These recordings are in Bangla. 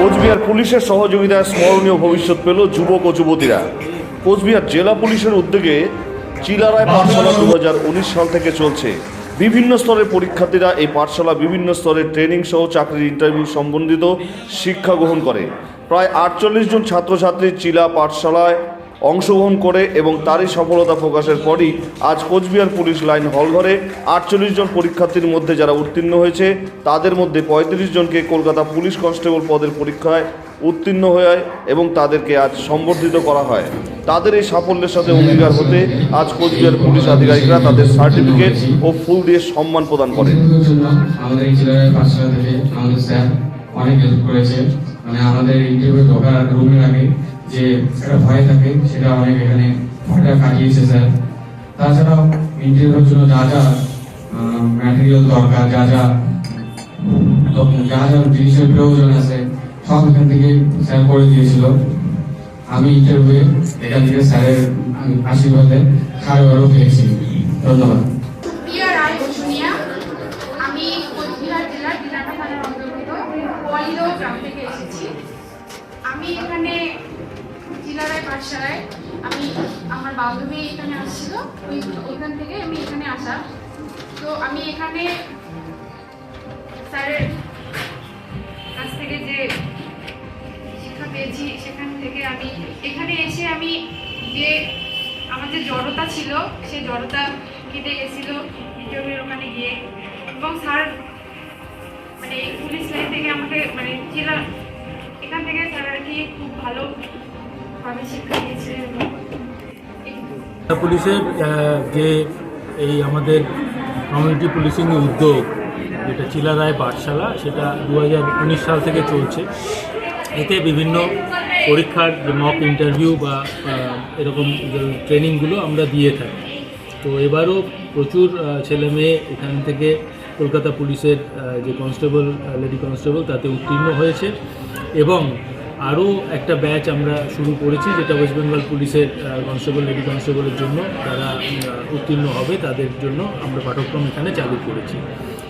কোচবিহার পুলিশের সহযোগিতায় স্মরণীয় ভবিষ্যৎ পেল যুবক ও যুবতীরা। কোচবিহার জেলা পুলিশের উদ্যোগে চিলারায় পাঠশালা দু হাজার উনিশ সাল থেকে চলছে। বিভিন্ন স্তরের পরীক্ষার্থীরা এই পাঠশালা বিভিন্ন স্তরের ট্রেনিং সহ চাকরির ইন্টারভিউ সম্বন্ধিত শিক্ষা গ্রহণ করে। প্রায় আটচল্লিশ জন ছাত্রছাত্রী চিলা পাঠশালায় অংশগ্রহণ করে এবং তারই সফলতা প্রকাশের পরই আজ কোচবিহার পুলিশ লাইন হলঘরে আটচল্লিশ জন পরীক্ষার্থীর মধ্যে যারা উত্তীর্ণ হয়েছে, তাদের মধ্যে পঁয়ত্রিশ জনকে কলকাতা পুলিশ কনস্টেবল পদের পরীক্ষায় উত্তীর্ণ হয়ে এবং তাদেরকে আজ সম্বর্ধিত করা হয়। তাদের এই সাফল্যের সাথে অঙ্গীকার হতে আজ কোচবিহার পুলিশ আধিকারিকরা তাদের সার্টিফিকেট ও ফুল দিয়ে সম্মান প্রদান করেন। অনেক হেল্প করেছে মানে আমাদের ইন্টারভিউ ঢোকার রুমের আগে যে একটা ভয় থাকে, সেটা অনেক এখানে ভয়টা কাটিয়েছে, স্যার। তাছাড়াও ইন্টারভিউর জন্য যা যা ম্যাটেরিয়াল দরকার, যা যা যা যা জিনিসের প্রয়োজন আছে, সব এখান থেকে স্যার করে দিয়েছিল। আমি ইন্টারভিউ এখান থেকে স্যারের আশীর্বাদে সাড়ে পেয়েছি। ধন্যবাদ। আমি কোচবিহার জেলার গ্রাম থেকে এসেছি। আমি এখানে জেলারায়, পাঠশালায়। আমি, আমার বান্ধবী এখানে আসছিল। ওই, ওইখান থেকে আমি এখানে আসা। তো আমি এখানে স্যারের কাছ থেকে যে শিক্ষা পেয়েছি, সেখান থেকে আমি, এখানে এসে আমি যে আমার যে জড়তা ছিল, সেই জড়তা কেটে গেছিল। ইন্টারভিউর ওখানে গিয়ে। এবং স্যার জেলা এখান থেকে শিক্ষা দিয়েছে। পুলিশের যে এই আমাদের কমিউনিটি পুলিশিং উদ্যোগ, যেটা চিলারায় পাঠশালা, সেটা দু হাজার উনিশ সাল থেকে চলছে। এতে বিভিন্ন পরীক্ষার মক ইন্টারভিউ বা এরকম ট্রেনিংগুলো আমরা দিয়ে থাকি। তো এবারও প্রচুর ছেলে মেয়ে এখান থেকে কলকাতা পুলিশের যে কনস্টেবল লেডি কনস্টেবল তাতে উত্তীর্ণ হয়েছে। এবং আরও একটা ব্যাচ আমরা শুরু করেছি যেটা ওয়েস্ট বেঙ্গল পুলিশের কনস্টেবল লেডি কনস্টেবলের জন্য তারা উত্তীর্ণ হবে তাদের জন্য আমরা পাঠ্যক্রম এখানে চালু করেছি।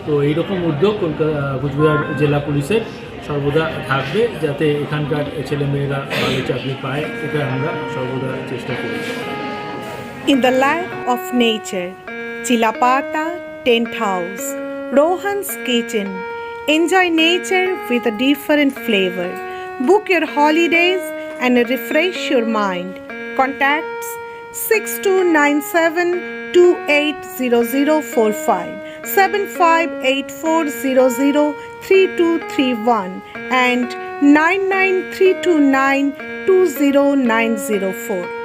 তো এইরকম উদ্যোগ কলকাতা কুচবিহার জেলা পুলিশের সর্বদা থাকবে যাতে এখানকার ছেলেমেয়েরা ভালো চাকরি পায় এটা আমরা সর্বদা চেষ্টা করি। In the life of nature, Chilapata Tent House, Rohan's Kitchen. Enjoy nature with a different flavor. Book your holidays and refresh your mind. Contacts 6297 280045 758400 3231 and 99329 20904.